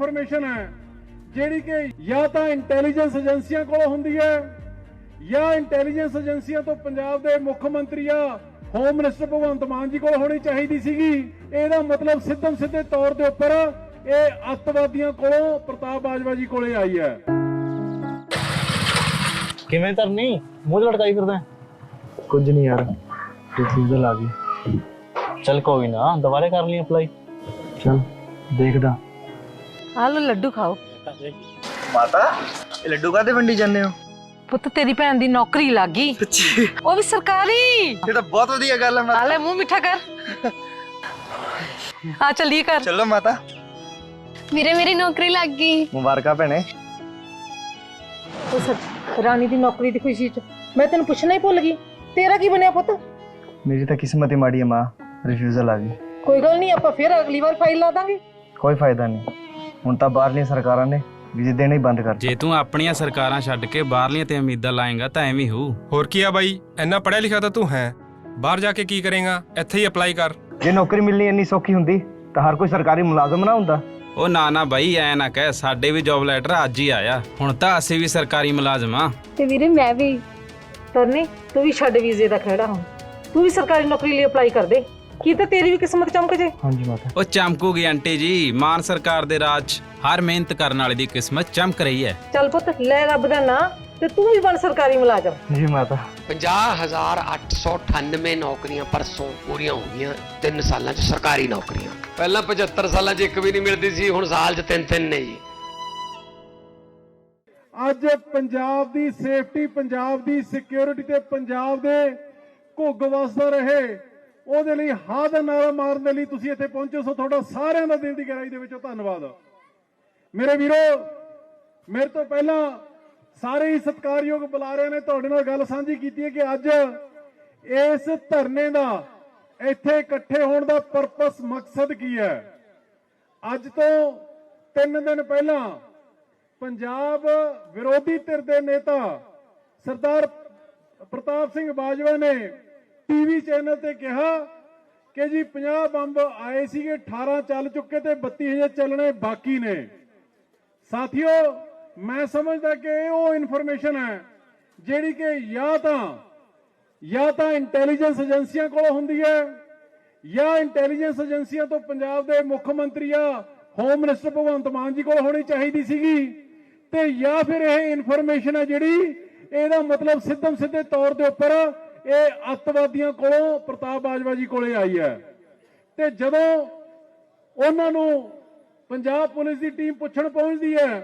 Information ਹੈ ਜਿਹੜੀ ਕਿ ਜਾਂ ਤਾਂ ਇੰਟੈਲੀਜੈਂਸ ਏਜੰਸੀਆਂ ਕੋਲ ਹੁੰਦੀ ਹੈ ਜਾਂ ਇੰਟੈਲੀਜੈਂਸ ਏਜੰਸੀਆਂ ਤੋਂ ਪੰਜਾਬ ਦੇ ਮੁੱਖ ਮੰਤਰੀ ਆ ਹੋਮ ਮਿਨਿਸਟਰ ਭਗਵੰਤ ਮਾਨ ਜੀ ਕੋਲ ਹੋਣੀ ਚਾਹੀਦੀ ਸੀਗੀ। ਇਹਦਾ ਮਤਲਬ ਸਿੱਧਮ ਸਿੱਧੇ ਤੌਰ ਦੇ ਉੱਪਰ ਇਹ ਅੱਤਵਾਦੀਆਂ ਕੋਲੋਂ ਪ੍ਰਤਾਪ ਬਾਜਵਾ ਜੀ ਕੋਲੇ ਆਈ ਹੈ। ਕਿਵੇਂ ਤਰਨੀ ਮੂੰਹ 'ਚ ਲਟਕਾਈ ਫਿਰਦਾ? ਕੁਝ ਨਹੀਂ ਯਾਰ ਰਿਫਿਊਜ਼ਲ ਆ ਗਈ ਚੱਲ ਕੋਈ ਨਾ ਦੁਬਾਰੇ ਕਰ ਲਈ ਅਪਲਾਈ ਚਲ ਦੇਖਦਾ। ਆ ਲੋ ਲੱਡੂ ਖਾਓ। ਮਾਤਾ ਇਹ ਲੱਡੂ ਕਾਦੇ ਵੰਡੀ ਜਾਂਦੇ ਹੋ? ਪੁੱਤ ਤੇਰੀ ਭੈਣ ਦੀ ਨੌਕਰੀ ਲੱਗ ਗਈ। ਉਹ ਵੀ ਸਰਕਾਰੀ। ਇਹ ਤਾਂ ਬਹੁਤ ਵਧੀਆ ਗੱਲ ਹੈ ਆ ਲੈ ਮੂੰਹ ਮਿੱਠਾ ਕਰ। ਆ ਚੱਲੀਏ ਕਰ ਚਲੋ ਮਾਤਾ। ਵੀਰੇ ਮੇਰੀ ਨੌਕਰੀ ਲੱਗ ਗਈ। ਮੁਬਾਰਕਾਂ ਭੈਣੇ। ਰਾਣੀ ਦੀ ਨੌਕਰੀ ਦੀ ਖੁਸ਼ੀ ਚ ਮੈਂ ਤੈਨੂੰ ਪੁੱਛਣਾ ਹੀ ਭੁੱਲ ਗਈ। ਤੇਰਾ ਕੀ ਬਣਿਆ ਪੁੱਤ? ਮੇਰੀ ਤਾਂ ਕਿਸਮਤ ਹੀ ਮਾੜੀ ਹੈ ਮਾਂ ਰਿਫਿਊਜ਼ਲ ਆ ਗਈ। ਕੋਈ ਗੱਲ ਨਹੀਂ ਆਪਾਂ ਫਿਰ ਅਗਲੀ ਵਾਰ ਫਾਈਲ ਲਾ ਦਾਂਗੇ। ਕੋਈ ਫਾਇਦਾ ਨਹੀਂ। ਹੁਣ ਤਾਂ ਬਾਹਰਲੀਆਂ ਸਰਕਾਰਾਂ ਨੇ ਵੀਜ਼ੇ ਦੇਣੇ ਹੀ ਬੰਦ ਕਰ ਜੇ ਤੂੰ ਆਪਣੀਆਂ ਸਰਕਾਰਾਂ ਛੱਡ ਕੇ ਬਾਹਰਲੀਆਂ ਤੇ ਉਮੀਦਾਂ ਲਾਏਗਾ ਤਾਂ ਐਵੇਂ ਹੀ ਹੋਊ। ਹੋਰ ਕੀ ਆ ਬਾਈ? ਇੰਨਾ ਪੜਿਆ ਲਿਖਿਆ ਤਾਂ ਤੂੰ ਹੈ। ਬਾਹਰ ਜਾ ਕੇ ਕੀ ਕਰੇਗਾ? ਇੱਥੇ ਹੀ ਅਪਲਾਈ ਕਰ। ਜੇ ਨੌਕਰੀ ਮਿਲਣੀ ਇੰਨੀ ਸੌਖੀ ਹੁੰਦੀ ਤਾਂ ਹਰ ਕੋਈ ਸਰਕਾਰੀ ਮੁਲਾਜ਼ਮ ਨਾ ਹੁੰਦਾ। ਉਹ ਨਾ ਨਾ ਬਾਈ ਐ ਨਾ ਕਹਿ ਸਾਡੇ ਵੀ ਜੌਬ ਲੈਟਰ ਅੱਜ ਹੀ ਆਇਆ। ਹੁਣ ਤਾਂ ਅਸੀਂ ਵੀ ਸਰਕਾਰੀ ਮੁਲਾਜ਼ਮ ਆ ਤੇ ਵੀਰੇ ਮੈਂ ਵੀ। ਤਰਨੀ ਤੂੰ ਵੀ ਛੱਡ ਵੀਜ਼ੇ ਦਾ ਖੜਾ ਹੁਣ। ਤੂੰ ਵੀ ਸਰਕਾਰੀ ਨੌਕਰੀ ਲਈ ਅਪਲਾਈ ਕਰ ਦੇ। ਕੀ ਤਾਂ ਤੇਰੀ ਵੀ ਕਿਸਮਤ ਚਮਕ ਜੇ? ਹਾਂਜੀ ਮਾਤਾ। ਉਹ ਚਮਕੂਗੀ ਆਂਟੀ ਜੀ ਮਾਨ ਸਰਕਾਰ ਦੇ ਰਾਜ 'ਚ ਹਰ ਮਿਹਨਤ ਕਰਨ ਵਾਲੇ ਦੀ ਕਿਸਮਤ ਚਮਕ ਰਹੀ ਹੈ। ਚੱਲ ਪੁੱਤ ਲੈ ਰੱਬ ਦਾ ਨਾਂ ਤੇ ਤੂੰ ਵੀ ਬਣ ਸਰਕਾਰੀ ਮੁਲਾਜ਼ਮ। ਜੀ ਮਾਤਾ। 50898 ਨੌਕਰੀਆਂ ਪਰਸੋਂ ਪੂਰੀਆਂ ਹੋ ਗਈਆਂ 3 ਸਾਲਾਂ 'ਚ ਸਰਕਾਰੀ ਨੌਕਰੀਆਂ। ਪਹਿਲਾਂ 75 ਸਾਲਾਂ 'ਚ ਇੱਕ ਵੀ ਨਹੀਂ ਮਿਲਦੀ ਸੀ ਹੁਣ ਸਾਲ 'ਚ ਤਿੰਨ ਤਿੰਨ ਨੇ ਜੀ। ਅੱਜ ਪੰਜਾਬ ਦੀ ਸੇਫਟੀ ਪੰਜਾਬ ਦੀ ਸਿਕਿਉਰਿਟੀ ਤੇ ਪੰਜਾਬ ਦੇ ਘੁੱਗ ਵਸਦਾ ਰਹੇ। ਉਹਦੇ ਲਈ ਹਾਂ ਦਾ ਨਾਰਾ ਮਾਰਨ ਦੇ ਲਈ ਤੁਸੀਂ ਇੱਥੇ ਪਹੁੰਚੇ ਸੋ ਤੁਹਾਡਾ ਸਾਰਿਆਂ ਦਾ ਦਿਲ ਦੀ ਗਹਿਰਾਈ ਦੇ ਵਿੱਚੋਂ ਧੰਨਵਾਦ। ਮੇਰੇ ਵੀਰੋ, ਮੇਰੇ ਤੋਂ ਪਹਿਲਾਂ ਸਾਰੇ ਹੀ ਸਤਿਕਾਰਯੋਗ ਬੁਲਾਰਿਆਂ ਨੇ ਤੁਹਾਡੇ ਨਾਲ ਗੱਲ ਸਾਂਝੀ ਕੀਤੀ ਹੈ ਕਿ ਅੱਜ ਇਸ ਧਰਨੇ ਦਾ, ਇੱਥੇ ਇਕੱਠੇ ਹੋਣ ਦਾ ਪਰਪਸ ਮਕਸਦ ਕੀ ਹੈ? ਅੱਜ ਤੋਂ 3 ਦਿਨ ਪਹਿਲਾਂ ਪੰਜਾਬ ਵਿਰੋਧੀ ਧਿਰ ਦੇ ਨੇਤਾ ਸਰਦਾਰ ਪ੍ਰਤਾਪ ਸਿੰਘ ਬਾਜਵਾ ਨੇ ਟੀਵੀ ਚੈਨਲ ਤੇ ਕਿਹਾ ਕਿ ਜੀ 50 ਬੰਬ ਆਏ ਸੀਗੇ 18 ਚੱਲ ਚੁੱਕੇ ਤੇ 32 ਹਜੇ ਚੱਲਣੇ ਬਾਕੀ ਨੇ। ਸਾਥੀਓ, ਮੈਂ ਸਮਝਦਾ ਕਿ ਉਹ ਇਨਫੋਰਮੇਸ਼ਨ ਹੈ ਜਿਹੜੀ ਕਿ ਜਾਂ ਤਾਂ ਜਾਂ ਤਾਂ ਇੰਟੈਲੀਜੈਂਸ ਏਜੰਸੀਆਂ ਕੋਲ ਹੁੰਦੀ ਹੈ, ਜਾਂ ਇੰਟੈਲੀਜੈਂਸ ਏਜੰਸੀਆਂ ਤੋਂ ਪੰਜਾਬ ਦੇ ਮੁੱਖ ਮੰਤਰੀ ਆ ਹੋਮ ਮਿਨਿਸਟਰ ਭਗਵੰਤ ਮਾਨ ਜੀ ਕੋਲ ਹੋਣੀ ਚਾਹੀਦੀ ਸੀਗੀ, ਤੇ ਜਾਂ ਫਿਰ ਇਹ ਇਨਫੋਰਮੇਸ਼ਨ ਹੈ ਜਿਹੜੀ ਇਹਦਾ ਮਤਲਬ ਸਿੱਧਮ ਸਿੱਧੇ ਤੌਰ ਦੇ ਉੱਪਰ ਇਹ ਅੱਤਵਾਦੀਆਂ ਕੋਲੋਂ ਪ੍ਰਤਾਪ ਬਾਜਵਾ ਜੀ ਕੋਲੇ ਆਈ ਹੈ। ਤੇ ਜਦੋਂ ਉਹਨਾਂ ਨੂੰ ਪੰਜਾਬ ਪੁਲਿਸ ਦੀ ਟੀਮ ਪੁੱਛਣ ਪਹੁੰਚਦੀ ਹੈ,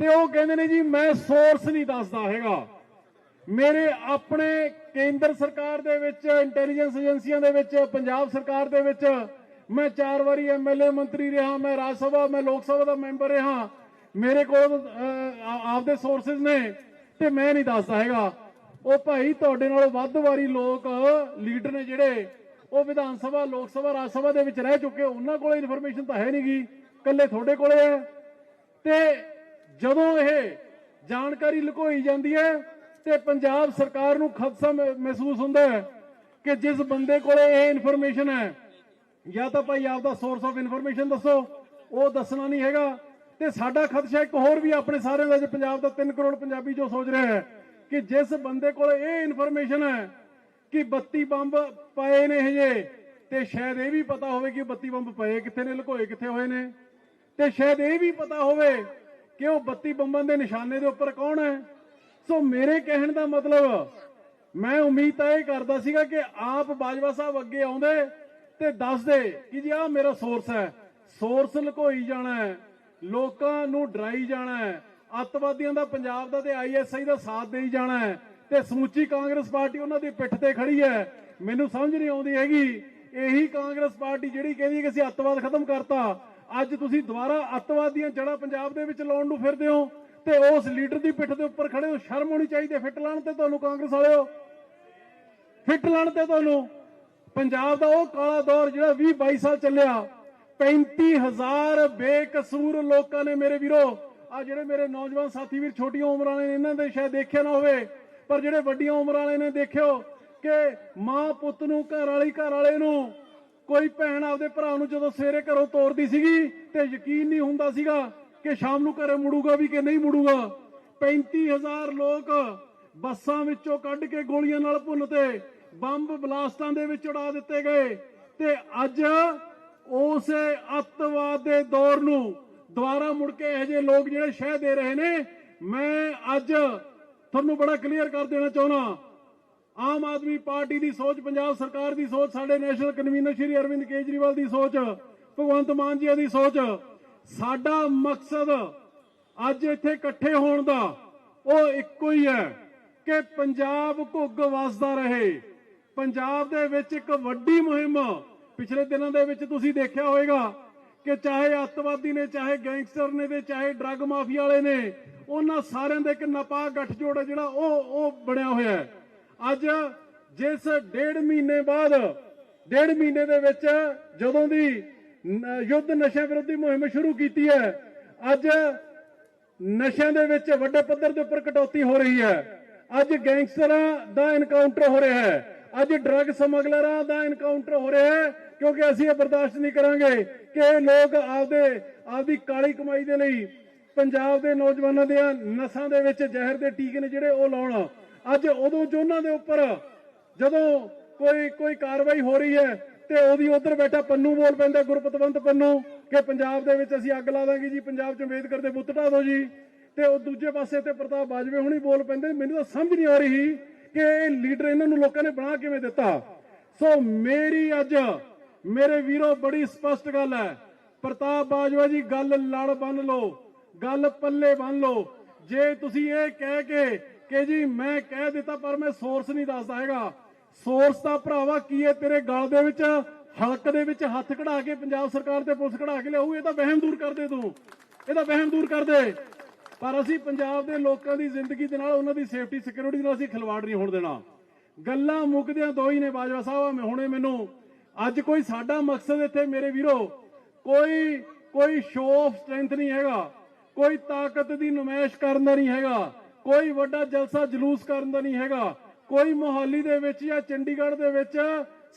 ਤੇ ਉਹ ਕਹਿੰਦੇ ਨੇ ਜੀ, ਮੈਂ ਸੋਰਸ ਨਹੀਂ ਦੱਸਦਾ ਹੈਗਾ। ਮੇਰੇ ਆਪਣੇ ਕੇਂਦਰ ਸਰਕਾਰ ਦੇ ਵਿੱਚ ਇੰਟੈਲੀਜੈਂਸ ਏਜੰਸੀਆਂ ਦੇ ਵਿੱਚ, ਪੰਜਾਬ ਸਰਕਾਰ ਦੇ ਵਿੱਚ ਮੈਂ ਚਾਰ ਵਾਰੀ ਐਮਐਲਏ ਮੰਤਰੀ ਰਿਹਾ, ਮੈਂ ਰਾਜ ਸਭਾ, ਮੈਂ ਲੋਕ ਸਭਾ ਦਾ ਮੈਂਬਰ ਰਿਹਾ। ਮੇਰੇ ਕੋਲ ਆਪਦੇ ਸੋਰਸਸ ਨੇ, ਤੇ ਮੈਂ ਨਹੀਂ ਦੱਸਦਾ ਹੈਗਾ। ਉਹ ਭਾਈ ਤੁਹਾਡੇ ਨਾਲੋਂ ਵੱਧ ਵਾਰੀ ਲੋਕ ਲੀਡਰ ਨੇ ਜਿਹੜੇ ਉਹ ਵਿਧਾਨ ਸਭਾ, ਲੋਕ ਸਭਾ, ਰਾਜ ਸਭਾ ਦੇ ਵਿੱਚ ਰਹਿ ਚੁੱਕੇ, ਉਹਨਾਂ ਕੋਲ ਇਨਫੋਰਮੇਸ਼ਨ ਤਾਂ ਹੈ ਨਹੀਂਗੀ ਇਕੱਲੇ ਤੁਹਾਡੇ ਕੋਲੇ ਹੈ। ਤੇ ਜਦੋਂ ਇਹ ਜਾਣਕਾਰੀ ਲੁਕੋਈ ਜਾਂਦੀ ਹੈ ਤੇ ਪੰਜਾਬ ਸਰਕਾਰ ਨੂੰ ਖਦਸ਼ਾ ਮਹਿ- ਮਹਿਸੂਸ ਹੁੰਦਾ ਹੈ ਕਿ ਜਿਸ ਬੰਦੇ ਕੋਲੇ ਇਹ ਇਨਫੋਰਮੇਸ਼ਨ ਹੈ, ਜਾਂ ਤਾਂ ਭਾਈ ਆਪਦਾ ਸੋਰਸ ਆਫ ਇਨਫੋਰਮੇਸ਼ਨ ਦੱਸੋ, ਉਹ ਦੱਸਣਾ ਨਹੀਂ ਹੈਗਾ। ਤੇ ਸਾਡਾ ਖਦਸ਼ਾ ਇੱਕ ਹੋਰ ਵੀ ਆਪਣੇ ਸਾਰਿਆਂ ਦਾ ਜੇ ਪੰਜਾਬ ਦਾ 3 ਕਰੋੜ ਪੰਜਾਬੀ ਜੋ ਸੋਚ ਰਿਹਾ ਹੈ ਕਿ ਜਿਸ ਬੰਦੇ ਕੋਲ ਇਹ ਇਨਫੋਰਮੇਸ਼ਨ ਹੈ ਕਿ 32 ਬੰਬ ਪਏ ਨੇ ਹਜੇ ਤੇ ਸ਼ਾਇਦ ਇਹ ਵੀ ਪਤਾ ਹੋਵੇ ਕਿ 32 ਬੰਬ ਪਏ ਕਿੱਥੇ ਨੇ, ਲੁਕੋਏ ਕਿੱਥੇ ਹੋਏ ਨੇ। ਤੇ ਸ਼ਾਇਦ ਇਹ ਵੀ ਪਤਾ ਹੋਵੇ ਕਿ ਉਹ 32 ਬੰਬਾਂ ਦੇ ਨਿਸ਼ਾਨੇ ਦੇ ਉੱਪਰ ਕੌਣ ਹੈ। ਸੋ ਮੇਰੇ ਕਹਿਣ ਦਾ ਮਤਲਬ, ਮੈਂ ਉਮੀਦ ਤਾਂ ਇਹ ਕਰਦਾ ਸੀਗਾ ਕਿ ਆਪ ਬਾਜਵਾ ਸਾਹਿਬ ਅੱਗੇ ਆਉਂਦੇ ਤੇ ਦੱਸਦੇ ਕਿ ਜੀ ਆਹ ਮੇਰਾ ਸੋਰਸ ਹੈ। ਸੋਰਸ ਲੁਕੋਈ ਜਾਣਾ ਹੈ, ਲੋਕਾਂ ਨੂੰ ਡਰਾਈ ਜਾਣਾ ਹੈ ਅੱਤਵਾਦੀਆਂ ਦਾ, ਪੰਜਾਬ ਦਾ ਤੇ ਆਈਐਸਆਈ ਦਾ ਸਾਥ ਦੇਈ ਜਾਣਾ ਹੈ ਤੇ ਸਮੁੱਚੀ ਕਾਂਗਰਸ ਪਾਰਟੀ ਉਹਨਾਂ ਦੀ ਪਿੱਠ ਤੇ ਖੜੀ ਹੈ। ਮੈਨੂੰ ਸਮਝ ਨਹੀਂ ਆਉਂਦੀ ਹੈਗੀ। ਇਹੀ ਕਾਂਗਰਸ ਪਾਰਟੀ ਜਿਹੜੀ ਕਹਿੰਦੀ ਕਿ ਅਸੀਂ ਅੱਤਵਾਦ ਖਤਮ ਕਰਤਾ। ਅੱਜ ਤੁਸੀਂ ਦੁਬਾਰਾ ਅੱਤਵਾਦੀਆਂ ਜੜਾ ਪੰਜਾਬ ਦੇ ਵਿੱਚ ਲਾਉਣ ਨੂੰ ਫਿਰਦੇ ਹੋ ਤੇ ਉਸ ਲੀਡਰ ਦੀ ਪਿੱਠ ਦੇ ਉੱਪਰ ਖੜੇ ਹੋ। ਸ਼ਰਮ ਹੋਣੀ ਚਾਹੀਦੀ ਹੈ। ਫਿੱਟ ਲਾਣ ਤੇ ਤੁਹਾਨੂੰ ਕਾਂਗਰਸ ਵਾਲਿਓ। ਫਿੱਟ ਲਾਣ ਤੇ ਤੁਹਾਨੂੰ। ਪੰਜਾਬ ਦਾ ਉਹ ਕਾਲਾ ਦੌਰ ਜਿਹੜਾ 20 22 ਸਾਲ ਚੱਲਿਆ। 35000 ਬੇਕਸੂਰ ਲੋਕਾਂ ਨੇ ਮੇਰੇ ਵੀਰੋ। ਆ ਜਿਹੜੇ ਮੇਰੇ ਨੌਜਵਾਨ ਸਾਥੀ ਵੀਰ, ਛੋਟੀਆਂ ਉਮਰਾਂ ਵਾਲੇ ਨੇ, ਇਹਨਾਂ ਦੇ ਸ਼ਾਇਦ ਦੇਖਿਆ ਨਾ ਹੋਵੇ, ਪਰ ਜਿਹੜੇ ਵੱਡੀਆਂ ਉਮਰਾਂ ਵਾਲੇ ਨੇ, ਦੇਖਿਓ ਕਿ ਮਾਂ ਪੁੱਤ ਨੂੰ, ਘਰ ਵਾਲੀ, ਘਰ ਵਾਲੇ ਨੂੰ ਕੋਈ ਭੈਣ ਆਪਦੇ ਭਰਾ ਨੂੰ ਜਦੋਂ ਸਵੇਰੇ ਘਰੋਂ ਤੋਰਦੀ ਸੀਗੀ ਤੇ ਯਕੀਨ ਨਹੀਂ ਹੁੰਦਾ ਸੀਗਾ ਕਿ ਸ਼ਾਮ ਨੂੰ ਘਰੇ ਮੁੜੂਗਾ ਵੀ ਕਿ ਨਹੀਂ ਮੁੜੂਗਾ। 35000 ਲੋਕ ਬੱਸਾਂ ਵਿੱਚੋਂ ਕੱਢ ਕੇ ਗੋਲੀਆਂ ਨਾਲ ਭੁੰਨ ਤੇ ਬੰਬ ਬਲਾਸਟਾਂ ਦੇ ਵਿੱਚ ਉਡਾ ਦਿੱਤੇ ਗਏ। ਤੇ ਅੱਜ ਉਸੇ ਅੱਤਵਾਦ ਦੇ ਦੌਰ ਨੂੰ ਦੁਬਾਰਾ ਮੁੜ ਕੇ ਇਹੋ ਜਿਹੇ ਲੋਕ ਜਿਹੜੇ ਸ਼ਹਿ ਦੇ ਰਹੇ ਨੇ, ਮੈਂ ਅੱਜ ਤੁਹਾਨੂੰ ਬੜਾ ਕਲੀਅਰ ਕਰ ਦੇਣਾ ਚਾਹੁੰਦਾ ਆਮ ਆਦਮੀ ਪਾਰਟੀ ਦੀ ਸੋਚ, ਪੰਜਾਬ ਸਰਕਾਰ ਦੀ ਸੋਚ, ਸਾਡੇ ਨੈਸ਼ਨਲ ਕਨਵੀਨਰ ਸ਼੍ਰੀ ਅਰਵਿੰਦ ਕੇਜਰੀਵਾਲ ਦੀ ਸੋਚ, ਭਗਵੰਤ ਮਾਨ ਜੀ ਦੀ ਸੋਚ, ਸਾਡਾ ਮਕਸਦ ਅੱਜ ਇੱਥੇ ਇਕੱਠੇ ਹੋਣ ਦਾ ਉਹ ਇੱਕੋ ਹੀ ਹੈ ਕਿ ਪੰਜਾਬ ਘੁੱਗ ਵਸਦਾ ਰਹੇ। ਪੰਜਾਬ ਦੇ ਵਿੱਚ ਇੱਕ ਵੱਡੀ ਮੁਹਿੰਮ ਪਿਛਲੇ ਦਿਨਾਂ ਦੇ ਵਿੱਚ ਤੁਸੀਂ ਦੇਖਿਆ ਹੋਵੇਗਾ ਕਿ ਚਾਹੇ ਅੱਤਵਾਦੀ ਨੇ, ਚਾਹੇ ਗੈਂਗਸਟਰ ਨੇ ਤੇ ਚਾਹੇ ਡਰੱਗ ਮਾਫੀਆ ਵਾਲੇ ਨੇ, ਉਹਨਾਂ ਸਾਰਿਆਂ ਦਾ ਇੱਕ ਨਪਾਕ ਗੱਠਜੋੜ ਜਿਹੜਾ ਉਹ ਉਹ ਬਣਿਆ ਹੋਇਆ ਹੈ। ਅੱਜ ਜਿਸ ਡੇਢ ਮਹੀਨੇ ਬਾਅਦ, ਡੇਢ ਮਹੀਨੇ ਦੇ ਵਿੱਚ ਜਦੋਂ ਦੀ ਯੁੱਧ ਨਸ਼ਾ ਵਿਰੋਧੀ ਮੁਹਿੰਮ ਸ਼ੁਰੂ ਕੀਤੀ ਹੈ, ਅੱਜ ਨਸ਼ਿਆਂ ਦੇ ਵਿੱਚ ਵੱਡੇ ਪੱਧਰ ਦੇ ਉੱਪਰ ਕਟੌਤੀ ਹੋ ਰਹੀ ਹੈ। ਅੱਜ ਗੈਂਗਸਟਰਾਂ ਦਾ ਇਨਕਾਊਂਟਰ ਹੋ ਰਿਹਾ ਹੈ। ਅੱਜ ਡਰੱਗ ਸਮਗਲਰਾਂ ਦਾ ਇਨਕਾਊਂਟਰ ਹੋ ਰਿਹਾ ਹੈ। ਕਿਉਂਕਿ ਅਸੀਂ ਇਹ ਬਰਦਾਸ਼ਤ ਨਹੀਂ ਕਰਾਂਗੇ ਕਿ ਇਹ ਲੋਕ ਆਪਦੇ, ਆਪਦੀ ਕਾਲੀ ਕਮਾਈ ਦੇ ਲਈ ਪੰਜਾਬ ਦੇ ਨੌਜਵਾਨਾਂ ਦੀਆਂ ਨਸਾਂ ਦੇ ਵਿੱਚ ਜ਼ਹਿਰ ਦੇ ਟੀਕੇ ਨੇ ਜਿਹੜੇ ਉਹ ਲਾਉਣ। ਅੱਜ ਉਦੋਂ ਜੋ ਦੇ ਉੱਪਰ ਜਦੋਂ ਕੋਈ ਕੋਈ ਕਾਰਵਾਈ ਹੋ ਰਹੀ ਹੈ ਤੇ ਉਹਦੀ ਉਧਰ ਬੈਠਾ ਪੰਨੂ ਬੋਲ ਪੈਂਦਾ, ਗੁਰਪਤਵੰਤ ਪੰਨੂ, ਕਿ ਪੰਜਾਬ ਦੇ ਵਿੱਚ ਅਸੀਂ ਅੱਗ ਲਾ ਦਾਂਗੇ ਜੀ, ਪੰਜਾਬ ਚ ਅੰਬੇਦਕਰ ਦੇ ਬੁੱਤ ਢਾ ਦਿਓ ਜੀ। ਤੇ ਉਹ ਦੂਜੇ ਪਾਸੇ ਤੇ ਪ੍ਰਤਾਪ ਬਾਜਵੇ ਹੁਣੀ ਬੋਲ ਪੈਂਦੇ, ਮੈਨੂੰ ਤਾਂ ਸਮਝ ਨਹੀਂ ਆ ਰਹੀ ਕਿ ਇਹ ਲੀਡਰ ਇਹਨਾਂ ਨੂੰ ਲੋਕਾਂ ਨੇ ਬਣਾ ਕਿਵੇਂ ਦਿੱਤਾ। ਸੋ ਮੇਰੀ ਅੱਜ ਮੇਰੇ ਵੀਰੋ, ਬੜੀ ਸਪਸ਼ਟ ਗੱਲ ਹੈ। ਪ੍ਰਤਾਪ ਬਾਜਵਾ ਜੀ, ਗੱਲ ਲੜ ਬੰਨ ਲਓ, ਗੱਲ ਪੱਲੇ ਬੰਨ ਲਓ। ਜੇ ਤੁਸੀਂ ਇਹ ਕਹਿ ਕੇ ਕਿ ਜੀ ਮੈਂ ਕਹਿ ਦਿੱਤਾ, ਪਰ ਮੈਂ ਸੋਰਸ ਨਹੀਂ ਦੱਸਦਾ ਹੈਗਾ। ਸੋਰਸ ਦਾ ਭਰਾਵਾ ਕੀ ਹੈ, ਤੇਰੇ ਗਲ ਦੇ ਵਿੱਚ, ਹਲਕ ਦੇ ਵਿੱਚ ਹੱਥ ਕਢਾ ਕੇ ਪੰਜਾਬ ਸਰਕਾਰ ਤੇ ਪੁਲਿਸ ਕਢਾ ਕੇ ਲਿਆਊ, ਇਹ ਤਾਂ ਵਹਿਮ ਦੂਰ ਕਰ ਦੇ ਤੂੰ। ਇਹ ਤਾਂ ਵਹਿਮ ਦੂਰ ਕਰ ਦੇ। ਪਰ ਅਸੀਂ ਪੰਜਾਬ ਦੇ ਲੋਕਾਂ ਦੀ ਜ਼ਿੰਦਗੀ ਦੇ ਨਾਲ ਉਹਨਾਂ ਦੀ ਸੇਫਟੀ ਸਿਕਿਉਰਿਟੀ ਨਾਲ ਅਸੀਂ ਖਿਲਵਾੜ ਨਹੀਂ ਹੋਣ ਦੇਣਾ। ਗੱਲਾਂ ਮੁੱਕਦਿਆਂ ਦੋ ਹੀ ਨੇ ਬਾਜਵਾ ਸਾਹਿਬ ਹੁਣੇ ਮੈਨੂੰ ਅੱਜ ਕੋਈ ਸਾਡਾ ਮਕਸਦ ਇੱਥੇ, ਮੇਰੇ ਵੀਰੋ, ਕੋਈ ਕੋਈ ਸ਼ੋਅ ਆਫ ਸਟਰੈਂਥ ਨਹੀਂ ਹੈਗਾ। ਕੋਈ ਤਾਕਤ ਦੀ ਨੁਮਾਇਸ਼ ਕਰਨ ਦਾ ਨਹੀਂ ਹੈਗਾ। ਕੋਈ ਵੱਡਾ ਜਲਸਾ ਜਲੂਸ ਕਰਨ ਦਾ ਨਹੀਂ ਹੈਗਾ। ਕੋਈ ਮੋਹਾਲੀ ਦੇ ਵਿੱਚ ਜਾਂ ਚੰਡੀਗੜ੍ਹ ਦੇ ਵਿੱਚ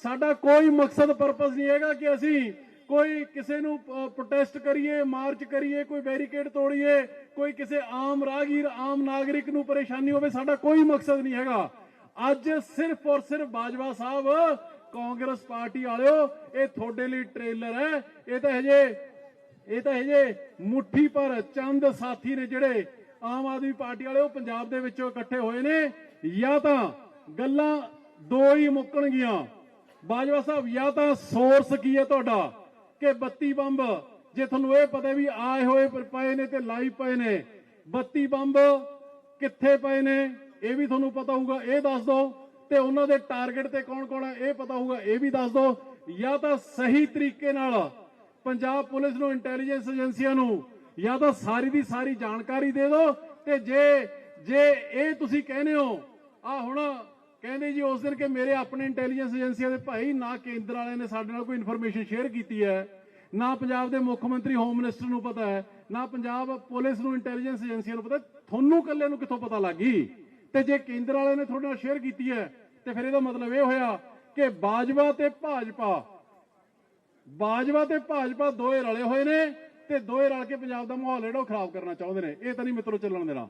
ਸਾਡਾ ਕੋਈ ਮਕਸਦ ਪਰਪਸ ਨਹੀਂ ਹੈਗਾ ਕਿ ਅਸੀਂ ਕੋਈ ਕਿਸੇ ਨੂੰ ਪ੍ਰੋਟੈਸਟ ਕਰੀਏ ਮਾਰਚ ਕਰੀਏ, ਕੋਈ ਬੈਰੀਕੇਡ ਤੋੜੀਏ, ਕੋਈ ਕਿਸੇ ਆਮ ਰਾਹਗੀਰ, ਆਮ ਨਾਗਰਿਕ ਨੂੰ ਪਰੇਸ਼ਾਨੀ ਹੋਵੇ, ਸਾਡਾ ਕੋਈ ਮਕਸਦ ਨਹੀਂ ਹੈਗਾ। ਅੱਜ ਸਿਰਫ ਔਰ ਸਿਰਫ ਬਾਜਵਾ ਸਾਹਿਬ ਕਾਂਗਰਸ ਪਾਰਟੀ ਵਾਲਿਓ, ਇਹ ਤੁਹਾਡੇ ਲਈ ਟ੍ਰੇਲਰ ਹੈ। ਇਹ ਤਾਂ ਹਜੇ, ਇਹ ਤਾਂ ਹਜੇ ਮੁੱਠੀ ਪਰ ਚੰਦ ਸਾਥੀ ਨੇ ਜਿਹੜੇ ਆਮ ਆਦਮੀ ਪਾਰਟੀ ਵਾਲੇ ਉਹ ਪੰਜਾਬ ਦੇ ਵਿੱਚੋਂ ਇਕੱਠੇ ਹੋਏ ਨੇ। ਜਾਂ ਤਾਂ ਗੱਲਾਂ ਦੋ ਹੀ ਮੁੱਕਣਗੀਆਂ। ਬਾਜਵਾ ਸਾਹਿਬ, ਜਾਂ ਤਾਂ ਸੋਰਸ ਕੀ ਹੈ ਤੁਹਾਡਾ? ਕਿ 32 ਬੰਬ, ਜੇ ਤੁਹਾਨੂੰ ਇਹ ਪਤਾ ਵੀ ਆਏ ਹੋਏ ਪਏ ਨੇ ਤੇ ਲਾਈਵ ਪਏ ਨੇ 32 ਬੰਬ ਕਿੱਥੇ ਪਏ ਨੇ, ਇਹ ਵੀ ਤੁਹਾਨੂੰ ਪਤਾ ਹੋਊਗਾ। ਇਹ ਦੱਸ ਦਿਓ। ਤੇ ਉਹਨਾਂ ਦੇ ਟਾਰਗੇਟ ਤੇ ਕੌਣ ਕੌਣ ਹੈ ਇਹ ਪਤਾ ਹੋਊਗਾ, ਇਹ ਵੀ ਦੱਸ ਦਿਓ। ਜਾਂ ਤਾਂ ਸਹੀ ਤਰੀਕੇ ਨਾਲ ਪੰਜਾਬ ਪੁਲਿਸ ਨੂੰ ਇੰਟੈਲੀਜੈਂਸ ਏਜੰਸੀਆਂ ਨੂੰ ਜਾਂ ਤਾਂ ਸਾਰੀ ਦੀ ਸਾਰੀ ਜਾਣਕਾਰੀ ਦੇ ਦਿਓ ਤੇ ਜੇ ਜੇ ਇਹ ਤੁਸੀਂ ਕਹਿੰਦੇ ਹੋ, ਆ ਹੁਣ ਕਹਿੰਦੇ ਜੀ ਉਸ ਦਿਨ ਕਿ ਮੇਰੇ ਆਪਣੇ ਇੰਟੈਲੀਜੈਂਸ ਏਜੰਸੀਆਂ ਦੇ ਭਾਈ ਨਾ ਕੇਂਦਰ ਵਾਲਿਆਂ ਨੇ ਸਾਡੇ ਨਾਲ ਕੋਈ ਇਨਫੋਰਮੇਸ਼ਨ ਸ਼ੇਅਰ ਕੀਤੀ ਹੈ, ਨਾ ਪੰਜਾਬ ਦੇ ਮੁੱਖ ਮੰਤਰੀ ਹੋਮ ਮਿਨਿਸਟਰ ਨੂੰ ਪਤਾ ਹੈ, ਨਾ ਪੰਜਾਬ ਪੁਲਿਸ ਨੂੰ ਇੰਟੈਲੀਜੈਂਸ ਏਜੰਸੀਆਂ ਨੂੰ ਪਤਾ ਤੁਹਾਨੂੰ ਇਕੱਲੇ ਨੂੰ ਕਿੱਥੋਂ ਪਤਾ ਲੱਗੀ ਤੇ ਜੇ ਕੇਂਦਰ ਵਾਲਿਆਂ ਨੇ ਤੁਹਾਡੇ ਨਾਲ ਸ਼ੇਅਰ ਕੀਤੀ ਹੈ, ਤੇ ਫਿਰ ਇਹਦਾ ਮਤਲਬ ਇਹ ਹੋਇਆ ਕਿ ਬਾਜਵਾ ਤੇ ਭਾਜਪਾ, ਬਾਜਵਾ ਤੇ ਭਾਜਪਾ ਦੋਏ ਰਲੇ ਹੋਏ ਨੇ ਤੇ ਦੋਏ ਰਲ ਕੇ ਪੰਜਾਬ ਦਾ ਮਾਹੌਲ ਜਿਹੜਾ ਉਹ ਖਰਾਬ ਕਰਨਾ ਚਾਹੁੰਦੇ ਨੇ। ਇਹ ਤਾਂ ਨਹੀਂ ਮਿੱਤਰੋ ਚੱਲਣ ਦੇਣਾ।